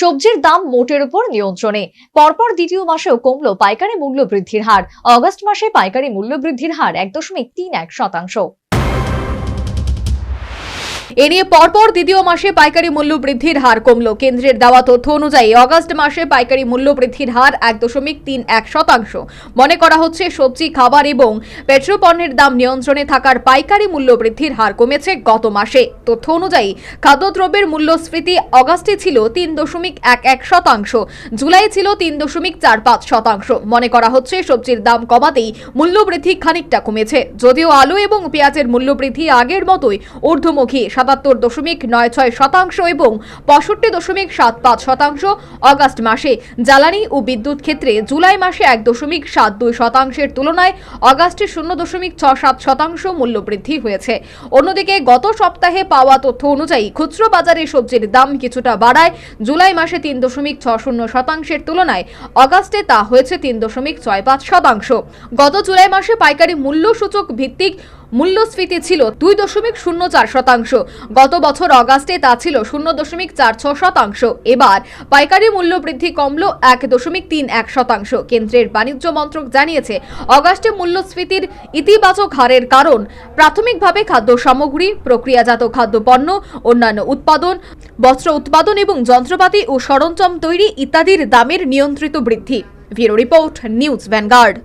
সবজির দাম মোটের উপর নিয়ন্ত্রণে। পরপর দ্বিতীয় মাসেও কমল পাইকারি মূল্য বৃদ্ধির হার। অগস্ট মাসে পাইকারি মূল্য বৃদ্ধির হার এক দশমিক তিন এক শতাংশ। এ নিয়ে পরপর দ্বিতীয় মাসে পাইকারি মূল্য বৃদ্ধির হার কমল। কেন্দ্রের দেওয়া তথ্য অনুযায়ী অগস্ট মাসে পাইকারি মূল্য বৃদ্ধির হার এক দশমিক তিন এক শতাংশ। মনে করা হচ্ছে সবজি, খাবার এবং পেট্রোপণ্যের দাম নিয়ন্ত্রণে থাকার পাইকারি মূল্য বৃদ্ধির হার কমেছে গত মাসে। তথ্য অনুযায়ী খাদ্যদ্রব্যের মূল্যস্ফীতি অগাস্টে ছিল তিন দশমিক এক এক শতাংশ, জুলাই ছিল তিন দশমিক চার পাঁচ শতাংশ। মনে করা হচ্ছে সবজির দাম কমাতেই মূল্য বৃদ্ধি খানিকটা কমেছে। যদিও আলু এবং পেঁয়াজের মূল্য বৃদ্ধি আগের মতোই ঊর্ধ্বমুখী সাতাত্তর দশমিক নয় ছয় শতাংশ এবং পঁয়ষট্টি দশমিক সাত পাঁচ শতাংশ অগাস্ট মাসে। জ্বালানি ও বিদ্যুৎ ক্ষেত্রে জুলাই মাসে এক দশমিক সাত দুই শতাংশের তুলনায় অগাস্টে শূন্য দশমিক ছ সাত শতাংশ মূল্য বৃদ্ধি হয়েছে। অন্যদিকে গত সপ্তাহে পাওয়া তথ্য অনুযায়ী খুচরো বাজারে সবজির দাম কিছুটা বাড়ায়। জুলাই মাসে তিন দশমিক ছ শূন্য শতাংশের তুলনায় অগাস্টে তা হয়েছে তিন দশমিক ছয় পাঁচ শতাংশ। গত জুলাই মাসে পাইকারি মূল্য সূচক ভিত্তিক মূল্যস্ফীতি ছিল দুই দশমিক শূন্য চার শতাংশ। গত বছর অগাস্টে তা ছিল শূন্য দশমিক চার ছ শতাংশ। এবার পাইকারি মূল্য বৃদ্ধি কমল এক দশমিক তিন এক শতাংশ। কেন্দ্রের বাণিজ্য মন্ত্রক জানিয়েছে, অগাস্টে মূল্যস্ফীতির ইতিবাচক হারের কারণ প্রাথমিকভাবে খাদ্য সামগ্রী, প্রক্রিয়াজাত খাদ্যপণ্য, অন্যান্য উৎপাদন, বস্ত্র উৎপাদন এবং যন্ত্রপাতি ও সরঞ্জাম তৈরি ইত্যাদির দামের নিয়ন্ত্রিত বৃদ্ধি। Bureau report, news vanguard.